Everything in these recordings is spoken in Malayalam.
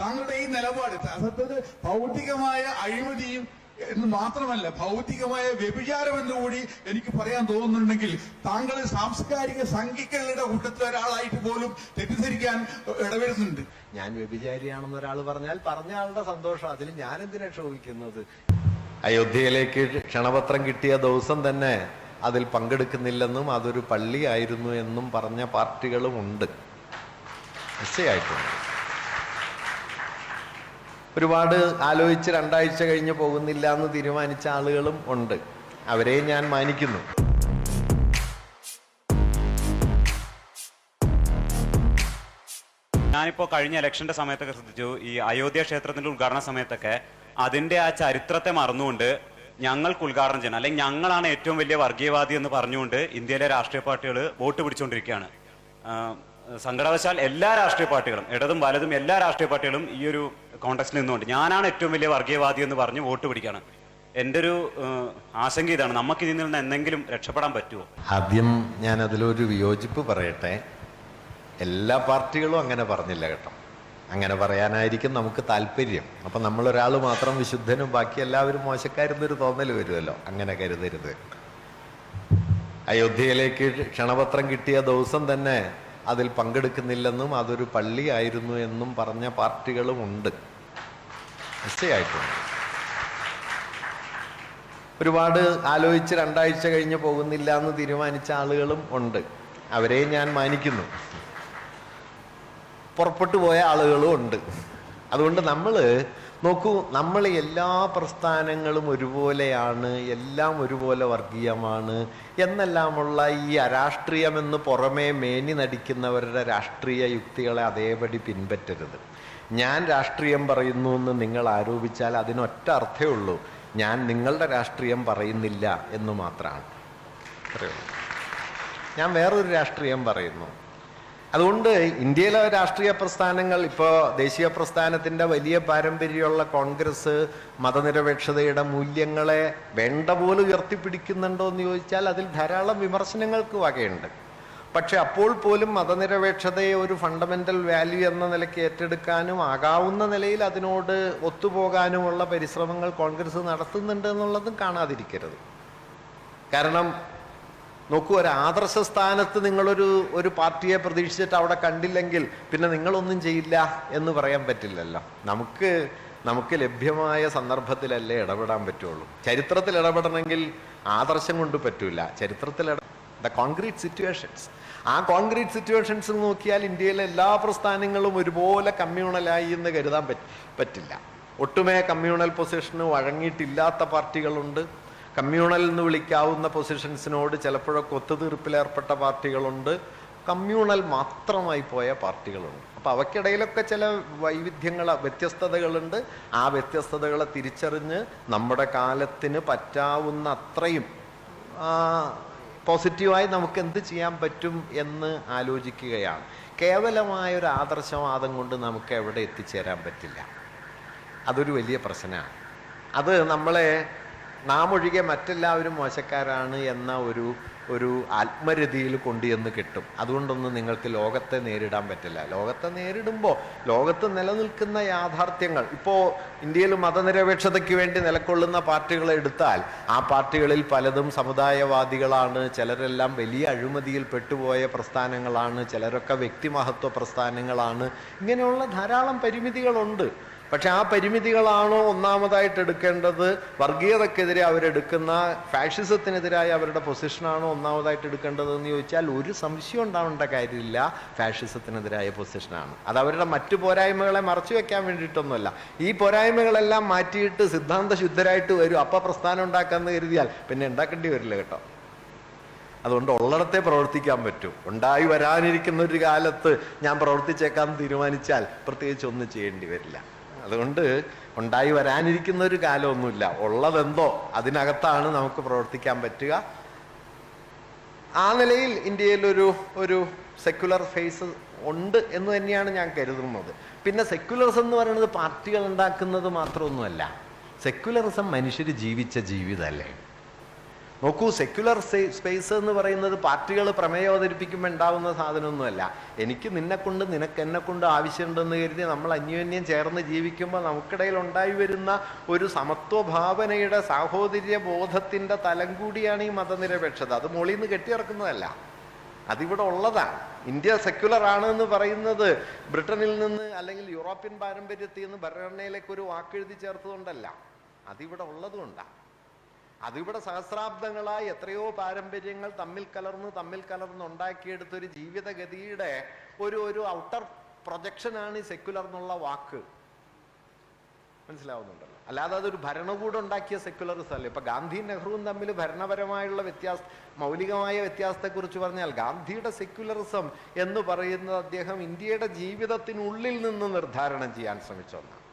താങ്കളുടെ ഈ നിലപാട് സത്യത്തിൽ ഭൗതികമായ അഴിമതിയും എന്ന് മാത്രമല്ല ഭൗതികമായ വ്യഭിചാരം എന്നുകൂടി എനിക്ക് പറയാൻ തോന്നുന്നുണ്ടെങ്കിൽ താങ്കൾ സാംസ്കാരിക സംഘികളുടെ കൂട്ടത്തിൽ ഒരാളായിട്ട് പോലും തെറ്റിദ്ധരിക്കാൻ ഇടവരുന്നുണ്ട്. ഞാൻ വ്യഭിചാരിയാണെന്ന് ഒരാൾ പറഞ്ഞാൽ പറഞ്ഞ ആളുടെ സന്തോഷം അതിൽ ഞാൻ എന്തിനാ ക്ഷോഭിക്കുന്നത്? അയോധ്യയിലേക്ക് ക്ഷണപത്രം കിട്ടിയ ദിവസം തന്നെ അതിൽ പങ്കെടുക്കുന്നില്ലെന്നും അതൊരു പള്ളിയായിരുന്നു എന്നും പറഞ്ഞ പാർട്ടികളും ഉണ്ട്. നിശ്ചയമായിട്ടുണ്ട് ഒരുപാട് ആലോചിച്ച് രണ്ടാഴ്ച കഴിഞ്ഞ് പോകുന്നില്ല എന്ന് തീരുമാനിച്ച ആളുകളും ഉണ്ട്. അവരെ ഞാൻ മാനിക്കുന്നു. ഞാനിപ്പോൾ കഴിഞ്ഞ ഇലക്ഷന്റെ സമയത്തൊക്കെ ശ്രദ്ധിച്ചു. ഈ അയോധ്യ ക്ഷേത്രത്തിന്റെ ഉദ്ഘാടന സമയത്തൊക്കെ അതിന്റെ ആ ചരിത്രത്തെ മറന്നുകൊണ്ട് ഞങ്ങൾക്ക് ഉദ്ഘാടനം ചെയ്യണം. അല്ലെങ്കിൽ ഞങ്ങളാണ് ഏറ്റവും വലിയ വർഗീയവാദി എന്ന് പറഞ്ഞുകൊണ്ട് ഇന്ത്യയിലെ രാഷ്ട്രീയ പാർട്ടികൾ വോട്ട് പിടിച്ചുകൊണ്ടിരിക്കുകയാണ്. സങ്കടവശാൽ എല്ലാ രാഷ്ട്രീയ പാർട്ടികളും ഇടതും വലതും എല്ലാ രാഷ്ട്രീയ പാർട്ടികളും ഈ ഒരു കോൺടക്സ്റ്റിൽ നിന്നുകൊണ്ട്. ഞാനാണ് ഏറ്റവും വലിയ വർഗീയവാദി എന്ന് പറഞ്ഞ് വോട്ട് പിടിക്കുകയാണ് എന്റെ ഒരു ആശങ്ക ഇതാണ്. നമുക്ക് ഇതിൽ നിന്ന് എന്തെങ്കിലും രക്ഷപ്പെടാൻ പറ്റുമോ ആദ്യം ഞാൻ അതിലൊരു വിയോജിപ്പ് പറയട്ടെ. എല്ലാ പാർട്ടികളും അങ്ങനെ പറഞ്ഞില്ല കേട്ടോ. അങ്ങനെ പറയാനായിരിക്കും നമുക്ക് താല്പര്യം. അപ്പം നമ്മളൊരാൾ മാത്രം വിശുദ്ധനും ബാക്കി എല്ലാവരും മോശക്കാരെന്നൊരു തോന്നൽ വരുമല്ലോ. അങ്ങനെ കരുതരുത്. അയോധ്യയിലേക്ക് ക്ഷണപത്രം കിട്ടിയ ദിവസം തന്നെ അതിൽ പങ്കെടുക്കുന്നില്ലെന്നും അതൊരു പള്ളിയായിരുന്നു എന്നും പറഞ്ഞ പാർട്ടികളും ഉണ്ട്. നിശ്ചയമായിട്ടുണ്ട് ഒരുപാട് ആലോചിച്ച് രണ്ടാഴ്ച കഴിഞ്ഞ് പോകുന്നില്ല എന്ന് തീരുമാനിച്ച ആളുകളും ഉണ്ട്. അവരെ ഞാൻ മാനിക്കുന്നു. പുറപ്പെട്ടു പോയ ആളുകളും ഉണ്ട്. അതുകൊണ്ട് നമ്മൾ നോക്കൂ നമ്മൾ എല്ലാ പ്രസ്ഥാനങ്ങളും ഒരുപോലെയാണ് എല്ലാം ഒരുപോലെ വർഗീയമാണ് എന്നെല്ലാമുള്ള ഈ അരാഷ്ട്രീയമെന്ന് പുറമേ മേനി നടിക്കുന്നവരുടെ രാഷ്ട്രീയ യുക്തികളെ അതേപടി പിൻപറ്റരുത്. ഞാൻ രാഷ്ട്രീയം പറയുന്നു എന്ന് നിങ്ങൾ ആരോപിച്ചാൽ അതിനൊറ്റ അർത്ഥമേ ഉള്ളൂ. ഞാൻ നിങ്ങളുടെ രാഷ്ട്രീയം പറയുന്നില്ല എന്ന് മാത്രമാണ്. ഞാൻ വേറൊരു രാഷ്ട്രീയം പറയുന്നു. അതുകൊണ്ട് ഇന്ത്യയിലെ രാഷ്ട്രീയ പ്രസ്ഥാനങ്ങൾ ഇപ്പോൾ ദേശീയ പ്രസ്ഥാനത്തിന്റെ വലിയ പാരമ്പര്യമുള്ള കോൺഗ്രസ് മതനിരപേക്ഷതയുടെ മൂല്യങ്ങളെ വേണ്ട പോലെ ഉയർത്തിപ്പിടിക്കുന്നുണ്ടോ എന്ന് ചോദിച്ചാൽ അതിൽ ധാരാളം വിമർശനങ്ങൾക്ക് വകയുണ്ട്. പക്ഷെ അപ്പോൾ പോലും മതനിരപേക്ഷതയെ ഒരു ഫണ്ടമെന്റൽ വാല്യൂ എന്ന നിലയ്ക്ക് ഏറ്റെടുക്കാനും ആകാവുന്ന നിലയിൽ അതിനോട് ഒത്തുപോകാനുമുള്ള പരിശ്രമങ്ങൾ കോൺഗ്രസ് നടത്തുന്നുണ്ട് എന്നുള്ളതും കാണാതിരിക്കരുത്. കാരണം നോക്കൂ ഒരു ആദർശ സ്ഥാനത്ത് നിങ്ങളൊരു ഒരു പാർട്ടിയെ പ്രതീക്ഷിച്ചിട്ട് അവിടെ കണ്ടില്ലെങ്കിൽ പിന്നെ നിങ്ങളൊന്നും ചെയ്യില്ല എന്ന് പറയാൻ പറ്റില്ലല്ലോ. നമുക്ക് നമുക്ക് ലഭ്യമായ സന്ദർഭത്തിലല്ലേ ഇടപെടാൻ പറ്റുള്ളൂ. ചരിത്രത്തിൽ ഇടപെടണമെങ്കിൽ ആദർശം കൊണ്ട് പറ്റൂല. ചരിത്രത്തിൽ ദ കോൺക്രീറ്റ് സിറ്റുവേഷൻസ് ആ കോൺക്രീറ്റ് സിറ്റുവേഷൻസ് നോക്കിയാൽ ഇന്ത്യയിലെ എല്ലാ പ്രസ്ഥാനങ്ങളും ഒരുപോലെ കമ്മ്യൂണലായി എന്ന് കരുതാൻ പറ്റില്ല. ഒട്ടുമേ കമ്മ്യൂണൽ പൊസിഷന് വഴങ്ങിയിട്ടില്ലാത്ത പാർട്ടികളുണ്ട്. കമ്മ്യൂണൽ എന്ന് വിളിക്കാവുന്ന പൊസിഷൻസിനോട് ചിലപ്പോഴൊക്കെ ഒത്തുതീർപ്പിലേർപ്പെട്ട പാർട്ടികളുണ്ട്. കമ്മ്യൂണൽ മാത്രമായി പോയ പാർട്ടികളുണ്ട്. അപ്പോൾ അവയ്ക്കിടയിലൊക്കെ ചില വൈവിധ്യങ്ങൾ വ്യത്യസ്തതകളുണ്ട്. ആ വ്യത്യസ്തതകളെ തിരിച്ചറിഞ്ഞ് നമ്മുടെ കാലത്തിന് പറ്റാവുന്ന അത്രയും പോസിറ്റീവായി നമുക്ക് എന്ത് ചെയ്യാൻ പറ്റും എന്ന് ആലോചിക്കുകയാണ്. കേവലമായ ഒരു ആദർശവാദം കൊണ്ട് നമുക്ക് എവിടെ എത്തിച്ചേരാൻ പറ്റില്ല. അതൊരു വലിയ പ്രശ്നമാണ്. അത് നമ്മളെ നാം ഒഴികെ മറ്റെല്ലാവരും മോശക്കാരാണ് എന്ന ഒരു ഒരു ആത്മരതിയിൽ കൊണ്ടുചെന്ന് കിട്ടും. അതുകൊണ്ടൊന്നും നിങ്ങൾക്ക് ലോകത്തെ നേരിടാൻ പറ്റില്ല. ലോകത്തെ നേരിടുമ്പോൾ ലോകത്ത് നിലനിൽക്കുന്ന യാഥാർത്ഥ്യങ്ങൾ. ഇപ്പോൾ ഇന്ത്യയിൽ മതനിരപേക്ഷതയ്ക്ക് വേണ്ടി നിലകൊള്ളുന്ന പാർട്ടികളെ എടുത്താൽ ആ പാർട്ടികളിൽ പലതും സമുദായവാദികളാണ് ചിലരെല്ലാം വലിയ അഴിമതിയിൽ പെട്ടുപോയ പ്രസ്ഥാനങ്ങളാണ് ചിലരൊക്കെ വ്യക്തിമഹത്വ പ്രസ്ഥാനങ്ങളാണ്. ഇങ്ങനെയുള്ള ധാരാളം പരിമിതികളുണ്ട്. പക്ഷെ ആ പരിമിതികളാണോ ഒന്നാമതായിട്ട് എടുക്കേണ്ടത്? വർഗീയതക്കെതിരെ അവരെടുക്കുന്ന ഫാഷിസത്തിനെതിരായ അവരുടെ പൊസിഷനാണോ ഒന്നാമതായിട്ട് എടുക്കേണ്ടത് എന്ന് ചോദിച്ചാൽ ഒരു സംശയം ഉണ്ടാവേണ്ട കാര്യമില്ല. ഫാഷിസത്തിനെതിരായ പൊസിഷനാണ്. അത് അവരുടെ മറ്റു പോരായ്മകളെ മറച്ചു വെക്കാൻ വേണ്ടിയിട്ടൊന്നുമല്ല. ഈ പോരായ്മകളെല്ലാം മാറ്റിയിട്ട് സിദ്ധാന്ത ശുദ്ധരായിട്ട് വരും. അപ്പം പ്രസ്ഥാനം ഉണ്ടാക്കാമെന്ന് കരുതിയാൽ പിന്നെ ഉണ്ടാക്കേണ്ടി വരില്ല കേട്ടോ. അതുകൊണ്ട് ഉള്ളിടത്തെ പ്രവർത്തിക്കാൻ പറ്റും. ഉണ്ടായി വരാനിരിക്കുന്ന ഒരു കാലത്ത് ഞാൻ പ്രവർത്തിച്ചേക്കാൻ തീരുമാനിച്ചാൽ പ്രത്യേകിച്ച് ഒന്നും ചെയ്യേണ്ടി വരില്ല. അതുകൊണ്ട് ഉണ്ടായി വരാനിരിക്കുന്ന ഒരു കാലമൊന്നുമില്ല. ഉള്ളതെന്തോ അതിനകത്താണ് നമുക്ക് പ്രവർത്തിക്കാൻ പറ്റുക. ആ നിലയിൽ ഇന്ത്യയിൽ ഒരു ഒരു സെക്യുലർ ഫേസ് ഉണ്ട് എന്ന് തന്നെയാണ് ഞാൻ കരുതുന്നത്. പിന്നെ സെക്യുലറിസം എന്ന് പറയുന്നത് പാർട്ടികൾ ഉണ്ടാക്കുന്നത് മാത്രമൊന്നുമല്ല. സെക്യുലറിസം മനുഷ്യർ ജീവിച്ച ജീവിതമല്ലേ നോക്കൂ സെക്യുലർ സ്പേസ് എന്ന് പറയുന്നത് പാർട്ടികൾ പ്രമേയം അവതരിപ്പിക്കുമ്പോൾ ഉണ്ടാവുന്ന സാധനമൊന്നുമല്ല. എനിക്ക് നിന്നെക്കൊണ്ട് നിനക്ക് എന്നെ കൊണ്ട് ആവശ്യമുണ്ടെന്ന് കരുതി നമ്മൾ അന്യോന്യം ചേർന്ന് ജീവിക്കുമ്പോൾ നമുക്കിടയിൽ ഉണ്ടായി വരുന്ന ഒരു സമത്വഭാവനയുടെ സാഹോദര്യ ബോധത്തിന്റെ തലം കൂടിയാണ് ഈ മതനിരപേക്ഷത. അത് മോളിൽ നിന്ന് കെട്ടിയിറക്കുന്നതല്ല. അതിവിടെ ഉള്ളതാണ്. ഇന്ത്യ സെക്യുലർ ആണ് എന്ന് പറയുന്നത് ബ്രിട്ടനിൽ നിന്ന് അല്ലെങ്കിൽ യൂറോപ്യൻ പാരമ്പര്യത്തിൽ നിന്ന് ഭരണഘടനയിലേക്ക് ഒരു വാക്കെഴുതി ചേർത്തതുകൊണ്ടല്ല. അതിവിടെ ഉള്ളതുകൊണ്ടാണ് അതിവിടെ സഹസ്രാബ്ദങ്ങളായി എത്രയോ പാരമ്പര്യങ്ങൾ തമ്മിൽ കലർന്ന് തമ്മിൽ കലർന്ന് ഉണ്ടാക്കിയെടുത്തൊരു ജീവിതഗതിയുടെ ഒരു ഒരു ഔട്ടർ പ്രൊജക്ഷനാണ് ഈ സെക്യുലർ എന്നുള്ള വാക്ക്. മനസ്സിലാവുന്നുണ്ടല്ലോ. അല്ലാതെ അതൊരു ഭരണകൂടം ഉണ്ടാക്കിയ സെക്യുലറിസം അല്ല? ഇപ്പൊ ഗാന്ധി നെഹ്റുവും തമ്മിൽ ഭരണപരമായുള്ള വ്യത്യാസ മൗലികമായ വ്യത്യാസത്തെക്കുറിച്ച് പറഞ്ഞാൽ ഗാന്ധിയുടെ സെക്യുലറിസം എന്ന് പറയുന്നത് അദ്ദേഹം ഇന്ത്യയുടെ ജീവിതത്തിനുള്ളിൽ നിന്ന് നിർദ്ധാരണം ചെയ്യാൻ ശ്രമിച്ച ഒന്നാണ്.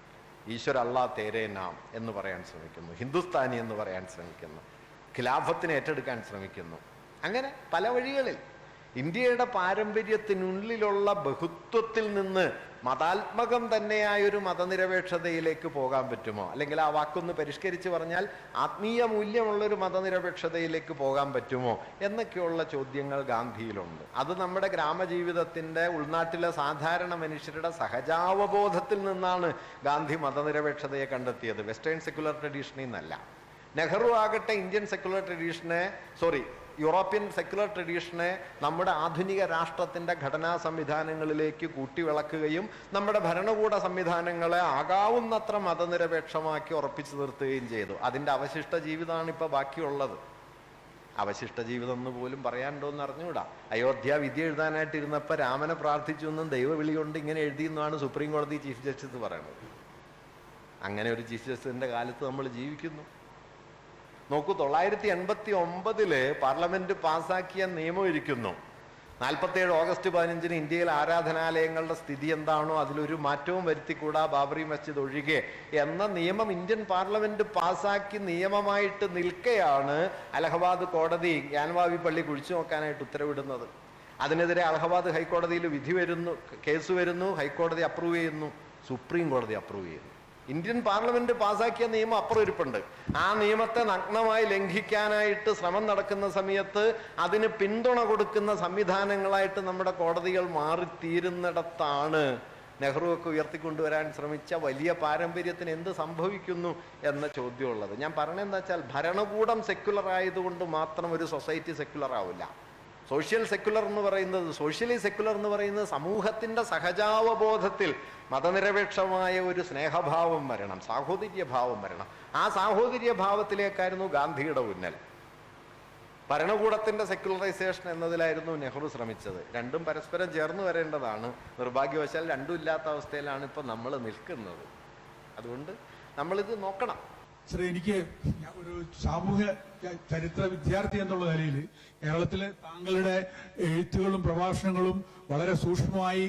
ഈശ്വര അള്ളാ തേരേ നാം എന്ന് പറയാൻ ശ്രമിക്കുന്നു. ഹിന്ദുസ്ഥാനി എന്ന് പറയാൻ ശ്രമിക്കുന്നു. ഖിലാഫത്തിനെ ഏറ്റെടുക്കാൻ ശ്രമിക്കുന്നു. അങ്ങനെ പല വഴികളിൽ ഇന്ത്യയുടെ പാരമ്പര്യത്തിനുള്ളിലുള്ള ബഹുത്വത്തിൽ നിന്ന് മതാത്മകം തന്നെയായൊരു മതനിരപേക്ഷതയിലേക്ക് പോകാൻ പറ്റുമോ? അല്ലെങ്കിൽ ആ വാക്കൊന്ന് പരിഷ്കരിച്ച് പറഞ്ഞാൽ ആത്മീയ മൂല്യമുള്ളൊരു മതനിരപേക്ഷതയിലേക്ക് പോകാൻ പറ്റുമോ? എന്നൊക്കെയുള്ള ചോദ്യങ്ങൾ ഗാന്ധിയിലുണ്ട്. അത് നമ്മുടെ ഗ്രാമജീവിതത്തിന്റെ ഉൾനാട്ടിലെ സാധാരണ മനുഷ്യരുടെ സഹജാവബോധത്തിൽ നിന്നാണ് ഗാന്ധി മതനിരപേക്ഷതയെ കണ്ടെത്തിയത്. വെസ്റ്റേൺ സെക്യുലർ ട്രഡീഷനിൽ നിന്നല്ല. നെഹ്റു ആകട്ടെ ഇന്ത്യൻ സെക്യുലർ ട്രഡീഷനെ സോറി യൂറോപ്യൻ സെക്യുലർ ട്രഡീഷനെ നമ്മുടെ ആധുനിക രാഷ്ട്രത്തിന്റെ ഘടനാ സംവിധാനങ്ങളിലേക്ക് കൂട്ടിവിളക്കുകയും നമ്മുടെ ഭരണകൂട സംവിധാനങ്ങളെ ആകാവുന്നത്ര മതനിരപേക്ഷമാക്കി ഉറപ്പിച്ചു നിർത്തുകയും ചെയ്തു. അതിന്റെ അവശിഷ്ട ജീവിതമാണ് ഇപ്പോൾ ബാക്കിയുള്ളത്. അവശിഷ്ട ജീവിതം എന്ന് പോലും പറയാനുണ്ടോ എന്ന് അറിഞ്ഞുകൂടാ. അയോധ്യ വിദ്യ എഴുതാനായിട്ട് ഇരുന്നപ്പോൾ രാമനെ പ്രാർത്ഥിച്ചു എന്നും ദൈവവിളി കൊണ്ട് ഇങ്ങനെ എഴുതിയെന്നാണ് സുപ്രീം കോടതി ചീഫ് ജസ്റ്റിസ് പറയുന്നത്. അങ്ങനെ ഒരു ചീഫ് ജസ്റ്റിസിന്റെ കാലത്ത് നമ്മൾ ജീവിക്കുന്നു. നോക്കൂ തൊള്ളായിരത്തി എൺപത്തി ഒമ്പതിൽ പാർലമെന്റ് പാസാക്കിയ നിയമം ഇരിക്കുന്നു. നാൽപ്പത്തേഴ് ഓഗസ്റ്റ് പതിനഞ്ചിന് ഇന്ത്യയിൽ ആരാധനാലയങ്ങളുടെ സ്ഥിതി എന്താണോ അതിലൊരു മാറ്റവും വരുത്തിക്കൂടാ ബാബറി മസ്ജിദ് ഒഴികെ. എന്ന നിയമം ഇന്ത്യൻ പാർലമെന്റ് പാസാക്കി നിയമമായിട്ട് നിൽക്കെയാണ് അലഹബാദ് കോടതി ഗ്യാൻവാവി പള്ളി കുഴിച്ചു നോക്കാനായിട്ട് ഉത്തരവിടുന്നത്. അതിനെതിരെ അലഹബാദ് ഹൈക്കോടതിയിൽ വിധി വരുന്നു കേസ് വരുന്നു ഹൈക്കോടതി അപ്രൂവ് ചെയ്യുന്നു സുപ്രീം കോടതി അപ്രൂവ് ചെയ്യുന്നു. ഇന്ത്യൻ പാർലമെന്റ് പാസാക്കിയ നിയമം അപ്പുറം ഇരിപ്പുണ്ട് ആ നിയമത്തെ നഗ്നമായി ലംഘിക്കാനായിട്ട് ശ്രമം നടക്കുന്ന സമയത്ത് അതിന് പിന്തുണ കൊടുക്കുന്ന സംവിധാനങ്ങളായിട്ട് നമ്മുടെ കോടതികൾ മാറിത്തീരുന്നിടത്താണ് നെഹ്റു ഒക്കെ ഉയർത്തിക്കൊണ്ടുവരാൻ ശ്രമിച്ച വലിയ പാരമ്പര്യത്തിന് എന്ത് സംഭവിക്കുന്നു എന്ന ചോദ്യമുള്ളത്. ഞാൻ പറഞ്ഞതെന്താ വെച്ചാൽ ഭരണകൂടം സെക്യുലർ ആയതുകൊണ്ട് മാത്രം ഒരു സൊസൈറ്റി സെക്യുലർ ആവില്ല. സോഷ്യൽ സെക്യുലർ എന്ന് പറയുന്നത് സോഷ്യലി സെക്യുലർ എന്ന് പറയുന്നത് സമൂഹത്തിന്റെ സഹജാവബോധത്തിൽ മതനിരപേക്ഷമായ ഒരു സ്നേഹഭാവം വരണം സാഹോദര്യഭാവം വരണം. ആ സാഹോദര്യഭാവത്തിലേക്കായിരുന്നു ഗാന്ധിയുടെ ഉന്നൽ ഭരണകൂടത്തിന്റെ സെക്യുലറൈസേഷൻ എന്നതിലായിരുന്നു നെഹ്റു ശ്രമിച്ചത്. രണ്ടും പരസ്പരം ചേർന്ന് വരേണ്ടതാണ്. നിർഭാഗ്യവശാൽ രണ്ടും ഇല്ലാത്ത അവസ്ഥയിലാണ് ഇപ്പം നമ്മൾ നിൽക്കുന്നത്. അതുകൊണ്ട് നമ്മളിത് നോക്കണം. ശ്രീ എനിക്ക് ഒരു സാമൂഹ്യ ചരിത്ര വിദ്യാർത്ഥി എന്നുള്ള നിലയിൽ കേരളത്തിലെ താങ്കളുടെ എഴുത്തുകളും പ്രഭാഷണങ്ങളും വളരെ സൂക്ഷ്മമായി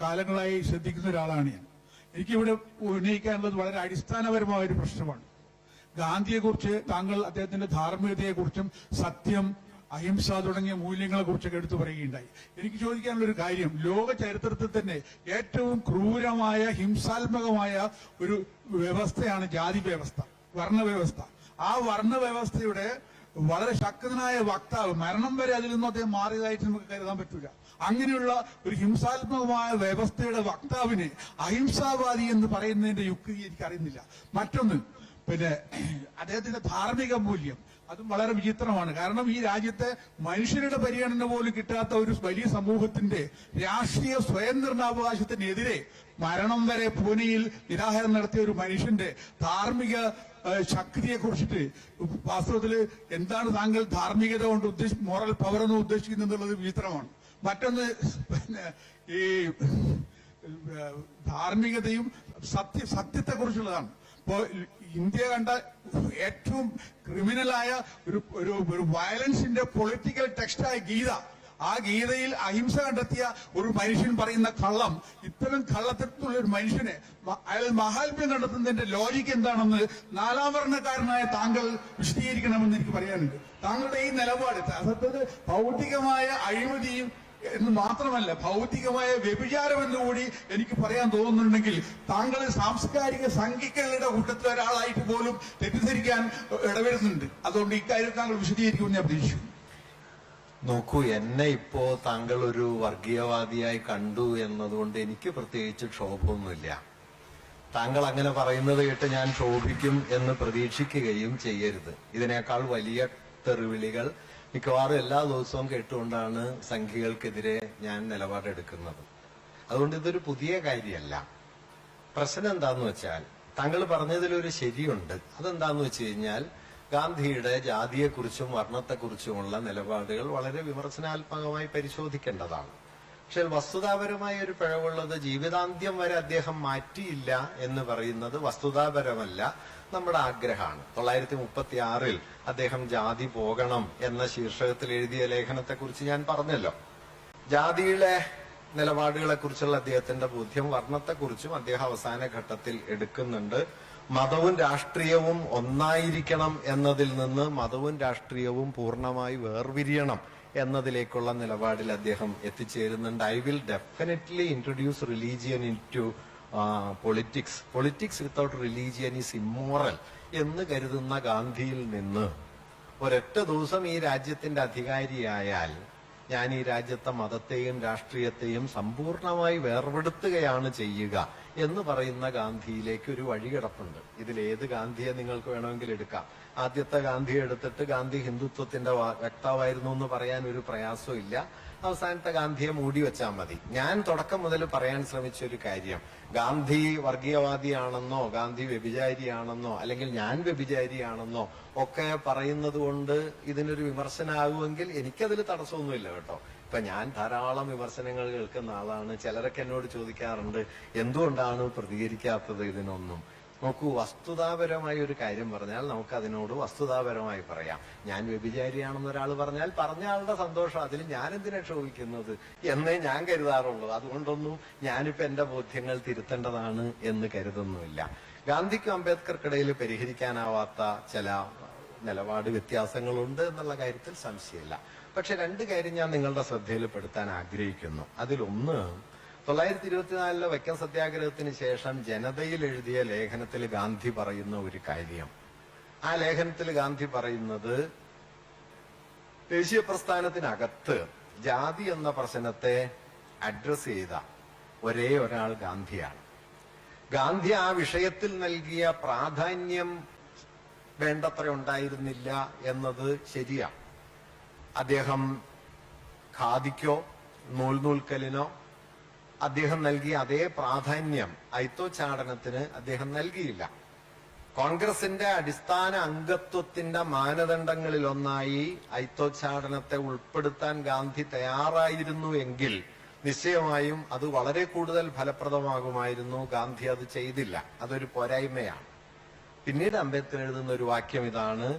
കാലങ്ങളായി ശ്രദ്ധിക്കുന്ന ഒരാളാണ് ഞാൻ. എനിക്കിവിടെ ഉന്നയിക്കാനുള്ളത് വളരെ അടിസ്ഥാനപരമായ ഒരു പ്രശ്നമാണ്. ഗാന്ധിയെക്കുറിച്ച് താങ്കൾ അദ്ദേഹത്തിന്റെ ധാർമ്മികതയെക്കുറിച്ചും സത്യം അഹിംസ തുടങ്ങിയ മൂല്യങ്ങളെ കുറിച്ചൊക്കെ എടുത്തു പറയുകയുണ്ടായി. എനിക്ക് ചോദിക്കാനുള്ളൊരു കാര്യം ലോക ചരിത്രത്തിൽ തന്നെ ഏറ്റവും ക്രൂരമായ ഹിംസാത്മകമായ ഒരു വ്യവസ്ഥയാണ് ജാതി വ്യവസ്ഥ. വർണവ്യവസ്ഥ. ആ വർണവ്യവസ്ഥയുടെ വളരെ ശക്തനായ വക്താവ് മരണം വരെ അതിൽ നിന്നും അദ്ദേഹം മാറിയതായിട്ട് നമുക്ക് കരുതാൻ പറ്റില്ല അങ്ങനെയുള്ള ഒരു ഹിംസാത്മകമായ വ്യവസ്ഥയുടെ വക്താവിനെ അഹിംസാവാദി എന്ന് പറയുന്നതിന്റെ യുക്തി എനിക്ക് അറിയുന്നില്ല. മറ്റൊന്ന് പിന്നെ അദ്ദേഹത്തിന്റെ ധാർമ്മിക മൂല്യം അതും വളരെ വിചിത്രമാണ്. കാരണം ഈ രാജ്യത്തെ മനുഷ്യരുടെ പരിഗണന പോലും കിട്ടാത്ത ഒരു വലിയ സമൂഹത്തിന്റെ രാഷ്ട്രീയ സ്വയം നിർണാവകാശത്തിനെതിരെ മരണം വരെ പൂനെയിൽ നിരാഹാരം നടത്തിയ ഒരു മനുഷ്യന്റെ ധാർമ്മിക ശക്തിയെ കുറിച്ചിട്ട് വാസ്തവത്തിൽ എന്താണ് താങ്കൾ ധാർമ്മികത കൊണ്ട് ഉദ്ദേശി മോറൽ പവർ എന്ന് ഉദ്ദേശിക്കുന്നത് എന്നുള്ളത് വിചിത്രമാണ്. മറ്റൊന്ന് പിന്നെ ഈ ധാർമ്മികതയും സത്യ സത്യത്തെ കുറിച്ചുള്ളതാണ് ഇപ്പോ ഇന്ത്യ കണ്ട ഏറ്റവും ക്രിമിനലായ ഒരു ഒരു വയലൻസിന്റെ പൊളിറ്റിക്കൽ ടെക്സ്റ്റായ ഗീത ആ ഗീതയിൽ അഹിംസ കണ്ടെത്തിയ ഒരു മനുഷ്യൻ പറയുന്ന കള്ളം ഇത്തരം കള്ളത്തിലുള്ള ഒരു മനുഷ്യനെ അയാൾ മഹാത്മ്യം കണ്ടെത്തുന്നതിന്റെ ലോജിക്ക് എന്താണെന്ന് നാലാം വർണക്കാരനായ താങ്കൾ വിശദീകരിക്കണമെന്ന് എനിക്ക് പറയാനുണ്ട്. താങ്കളുടെ ഈ നിലപാട് സത്യത്തിൽ ഭൗതികമായ അഴിമതിയും എന്ന് മാത്രമല്ല ഭൗതികമായ വ്യഭിചാരം എന്നുകൂടി എനിക്ക് പറയാൻ തോന്നുന്നുണ്ടെങ്കിൽ താങ്കൾ സാംസ്കാരിക സംഘികളുടെ കൂട്ടത്തിൽ ഒരാളായിട്ട് പോലും തെറ്റിദ്ധരിക്കാൻ ഇടവരുന്നുണ്ട്. അതുകൊണ്ട് ഇക്കാര്യം താങ്കൾ വിശദീകരിക്കുമെന്ന് ഞാൻ പ്രതീക്ഷിക്കുന്നു. നോക്കൂ എന്നെ ഇപ്പോ താങ്കൾ ഒരു വർഗീയവാദിയായി കണ്ടു എന്നതുകൊണ്ട് എനിക്ക് പ്രത്യേകിച്ച് ക്ഷോഭമൊന്നുമില്ല. താങ്കൾ അങ്ങനെ പറയുന്നത് കേട്ട് ഞാൻ ക്ഷോഭിക്കും എന്ന് പ്രതീക്ഷിക്കുകയും ചെയ്യരുത്. ഇതിനേക്കാൾ വലിയ തെറിവിളികൾ മിക്കവാറും എല്ലാ ദിവസവും കേട്ടുകൊണ്ടാണ് സംഖ്യകൾക്കെതിരെ ഞാൻ നിലപാടെടുക്കുന്നത്. അതുകൊണ്ട് ഇതൊരു പുതിയ കാര്യമല്ല. പ്രശ്നം എന്താന്ന് വെച്ചാൽ താങ്കൾ പറഞ്ഞതിലൊരു ശരിയുണ്ട്. അതെന്താന്ന് വെച്ച് കഴിഞ്ഞാൽ ഗാന്ധിയുടെ ജാതിയെക്കുറിച്ചും വർണത്തെക്കുറിച്ചുമുള്ള നിലപാടുകൾ വളരെ വിമർശനാത്മകമായി പരിശോധിക്കേണ്ടതാണ്. പക്ഷേ വസ്തുതാപരമായ ഒരു പിഴവുള്ളത് ജീവിതാന്ത്യം വരെ അദ്ദേഹം മാറ്റിയില്ല എന്ന് പറയുന്നത് വസ്തുതാപരമല്ല നമ്മുടെ ആഗ്രഹമാണ്. തൊള്ളായിരത്തി മുപ്പത്തി ആറിൽ അദ്ദേഹം ജാതി പോകണം എന്ന ശീർഷകത്തിൽ എഴുതിയ ലേഖനത്തെക്കുറിച്ച് ഞാൻ പറഞ്ഞല്ലോ. ജാതിയിലെ നിലപാടുകളെക്കുറിച്ചുള്ള അദ്ദേഹത്തിന്റെ ബോധ്യം വർണത്തെക്കുറിച്ചും അദ്ദേഹം അവസാന ഘട്ടത്തിൽ എടുക്കുന്നുണ്ട്. മതവും രാഷ്ട്രീയവും ഒന്നായിരിക്കണം എന്നതിൽ നിന്ന് മതവും രാഷ്ട്രീയവും പൂർണമായി വേർവിരിയണം എന്നതിലേക്കുള്ള നിലപാടിൽ അദ്ദേഹം എത്തിച്ചേരുന്നുണ്ട്. I will definitely introduce religion into politics politics without religion is immoral എന്ന് കരുതുന്ന ഗാന്ധിയിൽ നിന്ന്. ഒരൊറ്റ ദിവസം ഈ രാജ്യത്തിന്റെ അധികാരിയായാൽ ഞാൻ ഈ രാജ്യത്തെ മതത്തെയും രാഷ്ട്രീയത്തെയും സമ്പൂർണമായി വേർപെടുത്തുകയാണ് ചെയ്യുക എന്ന് പറയുന്ന ഗാന്ധിയിലേക്ക് ഒരു വഴി കിടപ്പുണ്ട് ഇതിൽ ഏത് ഗാന്ധിയെ നിങ്ങൾക്ക് വേണമെങ്കിൽ എടുക്കാം. ആദ്യത്തെ ഗാന്ധി എടുത്തിട്ട് ഗാന്ധി ഹിന്ദുത്വത്തിന്റെ വാ- വക്താവായിരുന്നു എന്ന് പറയാൻ ഒരു പ്രയാസവും ഇല്ല. അവസാനത്തെ ഗാന്ധിയെ മൂടി വെച്ചാൽ മതി. ഞാൻ തുടക്കം മുതൽ പറയാൻ ശ്രമിച്ച ഒരു കാര്യം. ഗാന്ധി വർഗീയവാദിയാണെന്നോ ഗാന്ധി വ്യഭിചാരിയാണെന്നോ അല്ലെങ്കിൽ ഞാൻ വ്യഭിചാരിയാണെന്നോ ഒക്കെ പറയുന്നത് കൊണ്ട് ഇതിനൊരു വിമർശനമാകുമെങ്കിൽ എനിക്കതിൽ തടസ്സമൊന്നുമില്ല കേട്ടോ. ഇപ്പൊ ഞാൻ ധാരാളം വിമർശനങ്ങൾ കേൾക്കുന്ന ആളാണ്. ചിലരൊക്കെ എന്നോട് ചോദിക്കാറുണ്ട് എന്തുകൊണ്ടാണ് പ്രതികരിക്കാത്തത് ഇതിനൊന്നും? നോക്കൂ വസ്തുതാപരമായ ഒരു കാര്യം പറഞ്ഞാൽ നമുക്ക് അതിനോട് വസ്തുതാപരമായി പറയാം. ഞാൻ വ്യഭിചാരിയാണെന്ന് ഒരാൾ പറഞ്ഞാൽ പറഞ്ഞ ആളുടെ സന്തോഷം അതിൽ ഞാൻ എന്തിനാ ക്ഷോഭിക്കുന്നത്? എന്നേ ഞാൻ കരുതാറുള്ളൂ. അതുകൊണ്ടൊന്നും ഞാനിപ്പോ എന്റെ ബോധ്യങ്ങൾ തിരുത്തേണ്ടതാണ് എന്ന് കരുതുന്നുമില്ല. ഗാന്ധിക്കും അംബേദ്കർക്കിടയിൽ പരിഹരിക്കാനാവാത്ത ചില നിലപാട് വ്യത്യാസങ്ങളുണ്ട് എന്നുള്ള കാര്യത്തിൽ സംശയമില്ല. പക്ഷെ രണ്ട് കാര്യം ഞാൻ നിങ്ങളുടെ ശ്രദ്ധയിൽപ്പെടുത്താൻ ആഗ്രഹിക്കുന്നു. അതിലൊന്ന് തൊള്ളായിരത്തി ഇരുപത്തിനാലിലെ വൈക്കം സത്യാഗ്രഹത്തിന് ശേഷം ജനതയിൽ എഴുതിയ ലേഖനത്തിൽ ഗാന്ധി പറയുന്ന ഒരു കാര്യം. ആ ലേഖനത്തിൽ ഗാന്ധി പറയുന്നത് ദേശീയ പ്രസ്ഥാനത്തിനകത്ത് ജാതി എന്ന പ്രശ്നത്തെ അഡ്രസ് ചെയ്ത ഒരേ ഒരാൾ ഗാന്ധിയാണ്. ഗാന്ധി ആ വിഷയത്തിൽ നൽകിയ പ്രാധാന്യം വേണ്ടത്ര ഉണ്ടായിരുന്നില്ല എന്നത് ശരിയാണ്. അദ്ദേഹം ഖാദിക്കോ നൂൽ നൂൽക്കലിനോ അദ്ദേഹം നൽകിയ അതേ പ്രാധാന്യം ഐത്തോച്ചാടനത്തിന് അദ്ദേഹം നൽകിയില്ല. കോൺഗ്രസിന്റെ അടിസ്ഥാന അംഗത്വത്തിന്റെ മാനദണ്ഡങ്ങളിലൊന്നായി ഐത്തോച്ചാടനത്തെ ഉൾപ്പെടുത്താൻ ഗാന്ധി തയ്യാറായിരുന്നു എങ്കിൽ നിശ്ചയമായും അത് വളരെ കൂടുതൽ ഫലപ്രദമാകുമായിരുന്നു. ഗാന്ധി അത് ചെയ്തില്ല. അതൊരു പോരായ്മയാണ്. പിന്നീട് അംബേദ്കർ എഴുതുന്ന ഒരു വാക്യം ഇതാണ്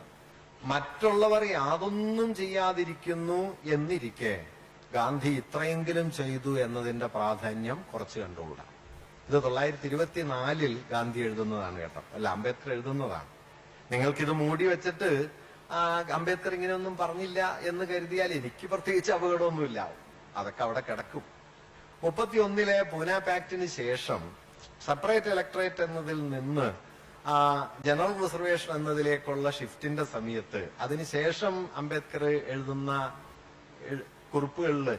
മറ്റുള്ളവർ യാതൊന്നും ചെയ്യാതിരിക്കുന്നു എന്നിരിക്കെ ഗാന്ധി ഇത്രയെങ്കിലും ചെയ്തു എന്നതിന്റെ പ്രാധാന്യം കുറച്ച് കണ്ടുകൂടാ. ഇത് തൊള്ളായിരത്തി ഇരുപത്തിനാലിൽ ഗാന്ധി എഴുതുന്നതാണ് കേട്ടോ. അല്ല അംബേദ്കർ എഴുതുന്നതാണ്. നിങ്ങൾക്കിത് മൂടി വെച്ചിട്ട് അംബേദ്കർ ഇങ്ങനെയൊന്നും പറഞ്ഞില്ല എന്ന് കരുതിയാൽ എനിക്ക് പ്രത്യേകിച്ച് അപകടമൊന്നുമില്ല. അതൊക്കെ അവിടെ കിടക്കും. മുപ്പത്തി ഒന്നിലെ പൂന പാക്ടിന് ശേഷം സെപ്പറേറ്റ് ഇലക്ട്രേറ്റ് എന്നതിൽ നിന്ന് ജനറൽ റിസർവേഷൻ എന്നതിലേക്കുള്ള ഷിഫ്റ്റിന്റെ സമയത്ത് അതിനുശേഷം അംബേദ്കർ എഴുതുന്ന എഴ്- കുറിപ്പുകളിൽ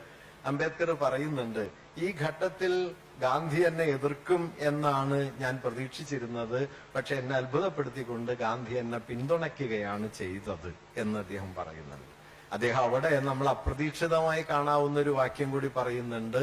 അംബേദ്കർ പറയുന്നുണ്ട് ഈ ഘട്ടത്തിൽ ഗാന്ധി എന്നെ എതിർക്കും എന്നാണ് ഞാൻ പ്രതീക്ഷിച്ചിരുന്നത്. പക്ഷെ എന്നെ അത്ഭുതപ്പെടുത്തിക്കൊണ്ട് ഗാന്ധി എന്നെ പിന്തുണയ്ക്കുകയാണ് ചെയ്തത് എന്ന് അദ്ദേഹം പറയുന്നുണ്ട്. അദ്ദേഹം അവിടെ നമ്മൾ അപ്രതീക്ഷിതമായി കാണാവുന്ന ഒരു വാക്യം കൂടി പറയുന്നുണ്ട്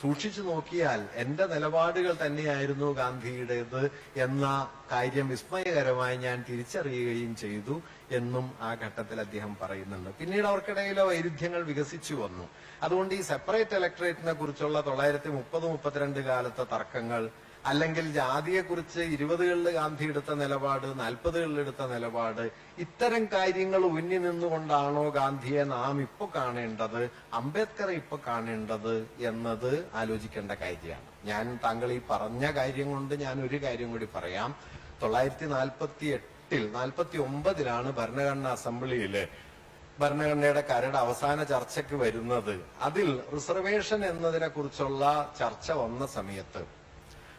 സൂക്ഷിച്ചു നോക്കിയാൽ എന്റെ നിലപാടുകൾ തന്നെയായിരുന്നു ഗാന്ധിയുടേത് എന്ന കാര്യം വിസ്മയകരമായി ഞാൻ തിരിച്ചറിയുകയും ചെയ്തു എന്നും ആ ഘട്ടത്തിൽ അദ്ദേഹം പറയുന്നുണ്ട്. പിന്നീട് അവർക്കിടയിലെ വൈരുദ്ധ്യങ്ങൾ വികസിച്ചു വന്നു. അതുകൊണ്ട് ഈ സെപ്പറേറ്റ് ഇലക്ട്രേറ്റിനെ കുറിച്ചുള്ള തൊള്ളായിരത്തി മുപ്പത് മുപ്പത്തിരണ്ട് കാലത്തെ തർക്കങ്ങൾ അല്ലെങ്കിൽ ജാതിയെക്കുറിച്ച് ഇരുപതുകളിൽ ഗാന്ധി എടുത്ത നിലപാട് നാൽപ്പതുകളിൽ എടുത്ത നിലപാട് ഇത്തരം കാര്യങ്ങൾ ഉന്നി നിന്നുകൊണ്ടാണോ ഗാന്ധിയെ നാം ഇപ്പൊ കാണേണ്ടത് അംബേദ്കറെ ഇപ്പൊ കാണേണ്ടത് എന്നത് ആലോചിക്കേണ്ട കാര്യമാണ്. ഞാൻ താങ്കൾ ഈ പറഞ്ഞ കാര്യം കൊണ്ട് ഞാൻ ഒരു കാര്യം കൂടി പറയാം. തൊള്ളായിരത്തി നാൽപ്പത്തി എട്ടിൽ നാൽപ്പത്തി ഒമ്പതിലാണ് ഭരണഘടനാ അസംബ്ലിയിൽ ഭരണഘടനയുടെ കരട് അവസാന ചർച്ചയ്ക്ക് വരുന്നത്. അതിൽ റിസർവേഷൻ എന്നതിനെ കുറിച്ചുള്ള ചർച്ച വന്ന സമയത്ത്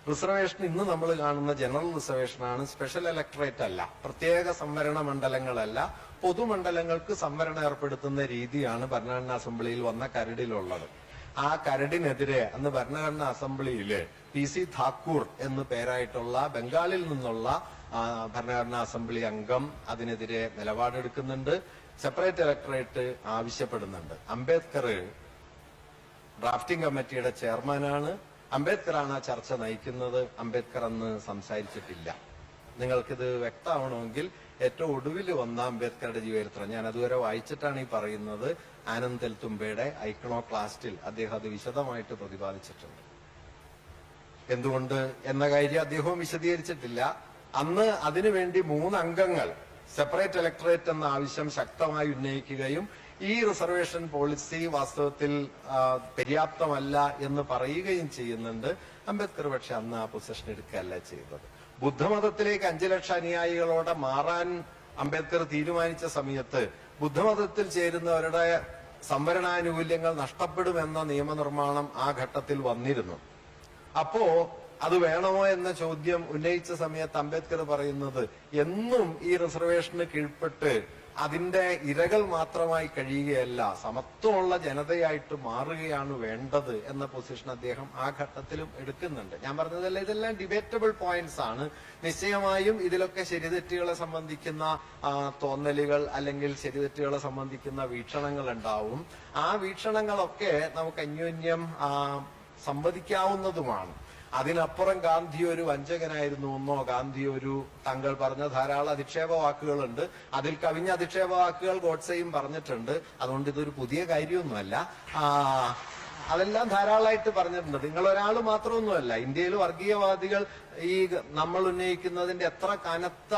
റിസർവേഷൻ ഇന്ന് നമ്മൾ കാണുന്ന ജനറൽ റിസർവേഷനാണ് സ്പെഷ്യൽ ഇലക്ടറേറ്റ് അല്ല. പ്രത്യേക സംവരണ മണ്ഡലങ്ങളല്ല. പൊതുമണ്ഡലങ്ങൾക്ക് സംവരണം ഏർപ്പെടുത്തുന്ന രീതിയാണ് ഭരണഘടനാ അസംബ്ലിയിൽ വന്ന കരടിലുള്ളത്. ആ കരടിനെതിരെ അന്ന് ഭരണഘടനാ അസംബ്ലിയിൽ പി സി ധാക്കൂർ എന്ന് പേരായിട്ടുള്ള ബംഗാളിൽ നിന്നുള്ള ഭരണഘടനാ അസംബ്ലി അംഗം അതിനെതിരെ നിലപാടെടുക്കുന്നുണ്ട്. സെപ്പറേറ്റ് ഇലക്ടറേറ്റ് ആവശ്യപ്പെടുന്നുണ്ട്. അംബേദ്കർ ഡ്രാഫ്റ്റിംഗ് കമ്മിറ്റിയുടെ ചെയർമാനാണ് അംബേദ്കറാണ് ആ ചർച്ച നയിക്കുന്നത്. അംബേദ്കർ അന്ന് സംസാരിച്ചിട്ടില്ല. നിങ്ങൾക്കിത് വ്യക്തമാവണമെങ്കിൽ ഏറ്റവും ഒടുവിൽ വന്ന അംബേദ്കറുടെ ജീവചരിത്രം. ഞാൻ അതുവരെ വായിച്ചിട്ടാണ് ഈ പറയുന്നത്. ആനന്ദൽ തുമ്പയുടെ ഐക്കണോ ക്ലാസ്റ്റിൽ അദ്ദേഹം അത് വിശദമായിട്ട് പ്രതിപാദിച്ചിട്ടുണ്ട്. എന്തുകൊണ്ട്? എന്ന കാര്യം അദ്ദേഹവും വിശദീകരിച്ചിട്ടില്ല. അന്ന് അതിനുവേണ്ടി മൂന്ന് അംഗങ്ങൾ സെപ്പറേറ്റ് ഇലക്ടറേറ്റ് എന്ന ആവശ്യം ശക്തമായി ഉന്നയിക്കുകയും ഈ റിസർവേഷൻ പോളിസി വാസ്തവത്തിൽ പര്യാപ്തമല്ല എന്ന് പറയുകയും ചെയ്യുന്നുണ്ട്. അംബേദ്കർ പക്ഷെ അന്ന് ആ പൊസിഷൻ എടുക്കുകയല്ല ചെയ്തത്. ബുദ്ധമതത്തിലേക്ക് അഞ്ചു ലക്ഷം അനുയായികളോടെ മാറാൻ അംബേദ്കർ തീരുമാനിച്ച സമയത്ത് ബുദ്ധമതത്തിൽ ചേരുന്നവരുടെ സംവരണാനുകൂല്യങ്ങൾ നഷ്ടപ്പെടുമെന്ന നിയമനിർമ്മാണം ആ ഘട്ടത്തിൽ വന്നിരുന്നു. അപ്പോ അത് വേണമോ എന്ന ചോദ്യം ഉന്നയിച്ച സമയത്ത് അംബേദ്കർ പറയുന്നത് എന്നും ഈ റിസർവേഷന് കീഴ്പ്പെട്ട് അതിന്റെ ഇരകൾ മാത്രമായി കഴിയുകയല്ല സമത്വമുള്ള ജനതയായിട്ട് മാറുകയാണ് വേണ്ടത് എന്ന പൊസിഷൻ അദ്ദേഹം ആ ഘട്ടത്തിലും എടുക്കുന്നുണ്ട്. ഞാൻ പറഞ്ഞതല്ല ഇതെല്ലാം ഡിബേറ്റബിൾ പോയിന്റ്സ് ആണ്. നിശ്ചയമായും ഇതിലൊക്കെ ശരിതെറ്റുകളെ സംബന്ധിക്കുന്ന തോന്നലുകൾ അല്ലെങ്കിൽ ശരിതെറ്റുകളെ സംബന്ധിക്കുന്ന വീക്ഷണങ്ങൾ ഉണ്ടാവും. ആ വീക്ഷണങ്ങളൊക്കെ നമുക്ക് അന്യോന്യം സംവദിക്കാവുന്നതുമാണ്. അതിനപ്പുറം ഗാന്ധി ഒരു വഞ്ചകനായിരുന്നു എന്നോ ഗാന്ധി ഒരു താങ്കൾ പറഞ്ഞ ധാരാളം അധിക്ഷേപ വാക്കുകളുണ്ട് അതിൽ കവിഞ്ഞ അധിക്ഷേപ വാക്കുകൾ ഗോഡ്സെയും പറഞ്ഞിട്ടുണ്ട്. അതുകൊണ്ട് ഇതൊരു പുതിയ കാര്യമൊന്നുമല്ല. അതെല്ലാം ധാരാളമായിട്ട് പറഞ്ഞിട്ടുണ്ട്. നിങ്ങൾ ഒരാൾ മാത്രമൊന്നുമല്ല. ഇന്ത്യയിൽ വർഗീയവാദികൾ ഈ നമ്മൾ ഉന്നയിക്കുന്നതിന്റെ എത്ര കനത്ത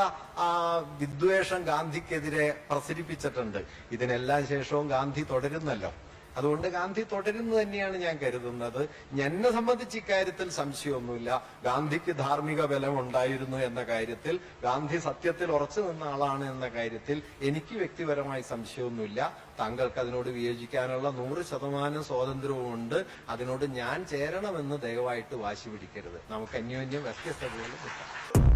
വിദ്വേഷം ഗാന്ധിക്കെതിരെ പ്രസരിപ്പിച്ചിട്ടുണ്ട്. ഇതിനെല്ലാം ശേഷവും ഗാന്ധി തുടരുന്നല്ലോ. അതുകൊണ്ട് ഗാന്ധി തുടരുന്നു തന്നെയാണ് ഞാൻ കരുതുന്നത്. എന്നെ സംബന്ധിച്ച് ഇക്കാര്യത്തിൽ സംശയമൊന്നുമില്ല. ഗാന്ധിക്ക് ധാർമ്മിക ബലം ഉണ്ടായിരുന്നു എന്ന കാര്യത്തിൽ ഗാന്ധി സത്യത്തിൽ ഉറച്ചു നിന്ന ആളാണ് എന്ന കാര്യത്തിൽ എനിക്ക് വ്യക്തിപരമായി സംശയമൊന്നുമില്ല. താങ്കൾക്ക് അതിനോട് വിയോജിക്കാനുള്ള നൂറ് ശതമാനം സ്വാതന്ത്ര്യവുമുണ്ട്. അതിനോട് ഞാൻ ചേരണമെന്ന് ദയവായിട്ട് വാശി പിടിക്കരുത്. നമുക്ക് അന്യോന്യം വ്യത്യസ്തതകളും കിട്ടാം